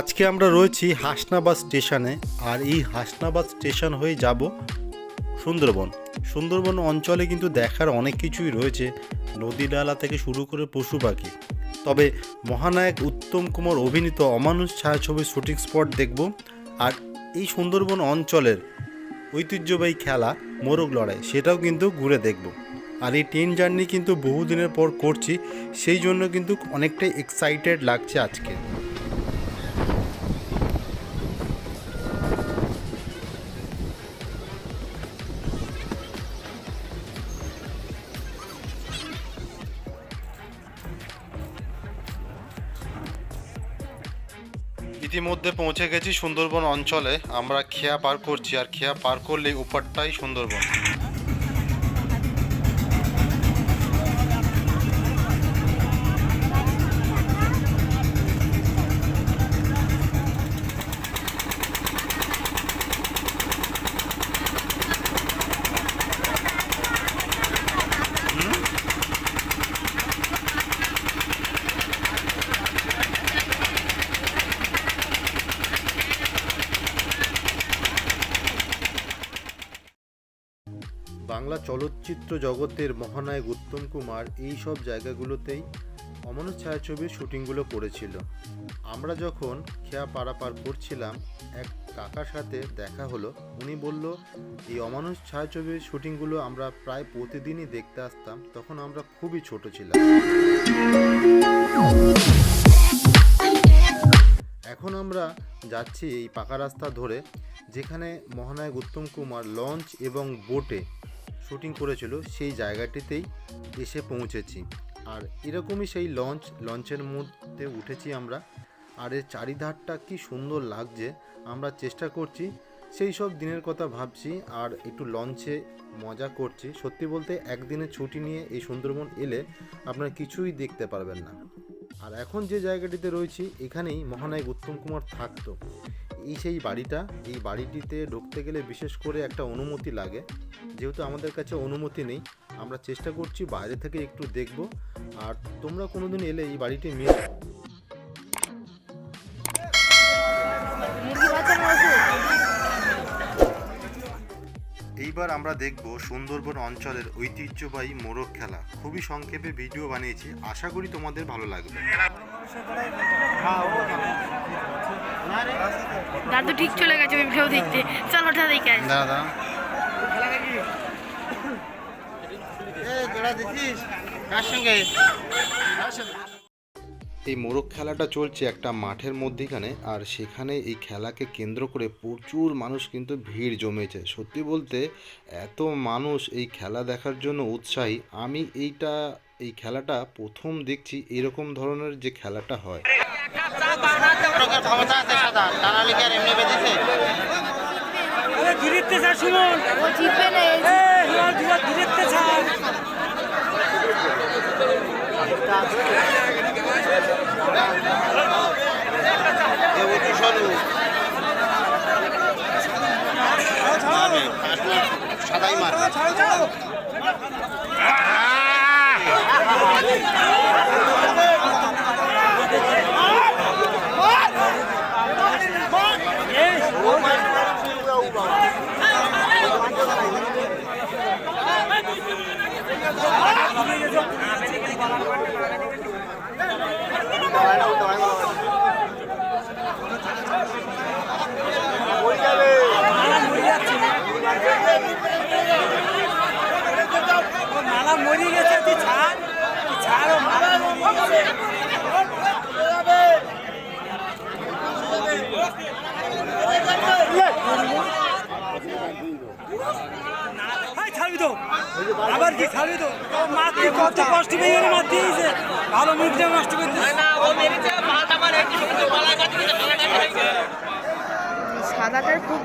আজকে আমরা রয়েছি হাসনাবাদ স্টেশনে, আর এই হাসনাবাদ স্টেশন হয়ে যাব সুন্দরবন। সুন্দরবন অঞ্চলে কিন্তু দেখার অনেক কিছুই রয়েছে, নদী ডালা থেকে শুরু করে পশু পাখি। তবে মহানায়ক উত্তম কুমার অভিনীত অমানুষ ছায়াছবির শুটিং স্পট দেখব, আর এই সুন্দরবন অঞ্চলের ঐতিহ্যবাহী খেলা, মোরগ লড়াই, সেটাও কিন্তু ঘুরে দেখব। আর এই ট্রেন জার্নি কিন্তু বহুদিনের পর করছি, সেই জন্য কিন্তু অনেকটাই এক্সাইটেড লাগছে আজকে। ইতিমধ্যে পৌঁছে গেছি সুন্দরবন অঞ্চলে। আমরা খেয়া পার করছি, আর খেয়া পার করলেই উপারটাই সুন্দরবন। বাংলা চলচ্চিত্র জগতের মহানায়ক উত্তম কুমার এই সব জায়গাগুলোতেই অমানুষ ছায়াছবির শুটিংগুলো করেছিল। আমরা যখন খেয়া পারাপার করছিলাম, এক কাকার সাথে দেখা হলো। উনি বলল, এই অমানুষ ছায়াছবির শুটিংগুলো আমরা প্রায় প্রতিদিনই দেখতে আসতাম। তখন আমরা খুবই ছোট ছিলাম। এখন আমরা যাচ্ছি এই পাকা রাস্তা ধরে, যেখানে মহানায়ক উত্তম কুমার লঞ্চ এবং বোটে। শুটিং করেছিল, সেই জায়গাটিতেই এসে পৌঁছেছি। আর এরকমই সেই লঞ্চ লঞ্চের মধ্যে উঠেছি আমরা। আর এর চারিধারটা কি সুন্দর লাগছে, আমরা চেষ্টা করছি, সেই সব দিনের কথা ভাবছি আর একটু লঞ্চে মজা করছি। সত্যি বলতে একদিনের ছুটি নিয়ে এই সুন্দরবন এলে আপনারা কিছুই দেখতে পারবেন না। আর এখন যে জায়গাটিতে রয়েছি, এখানেই মহানায়ক উত্তম কুমার থাকতো। এই সেই বাড়িটা, এই বাড়িটিতে ঢুকতে গেলে বিশেষ করে একটা অনুমতি লাগে। যেহেতু আমাদের কাছে অনুমতি নেই, আমরা চেষ্টা করছি বাইরে থেকে একটু দেখব। আর তোমরা কোনোদিন এলে এই বাড়িটি মিস এইবার আমরা দেখব সুন্দরবন অঞ্চলের ঐতিহ্যবাহী মোরগ খেলা। খুবই সংক্ষেপে ভিডিও বানিয়েছি আশা করি তোমাদের ভালো লাগবে। দাদু ঠিক চলে গেছে ওই ভিডিও দেখতে চলো ওটা দেখে। দাদা এই মোরগ খেলাটা চলছে একটা মাঠের মধ্যেখানে আর সেখানে এই খেলাকে কেন্দ্র করে প্রচুর মানুষ কিন্তু ভিড় জমেছে। সত্যি বলতে এত মানুষ এই খেলা দেখার জন্য উৎসাহী। আমি এইটা এই খেলাটা প্রথম দেখছি এরকম ধরনের যে খেলাটা হয়। সাদাই তো। আবার কি ছাড়বি তো? ও কত কষ্ট পেয়ে গেলে মারতে দিয়েছে। ভালো মুখটা নষ্ট করতে। সাদাটার খুব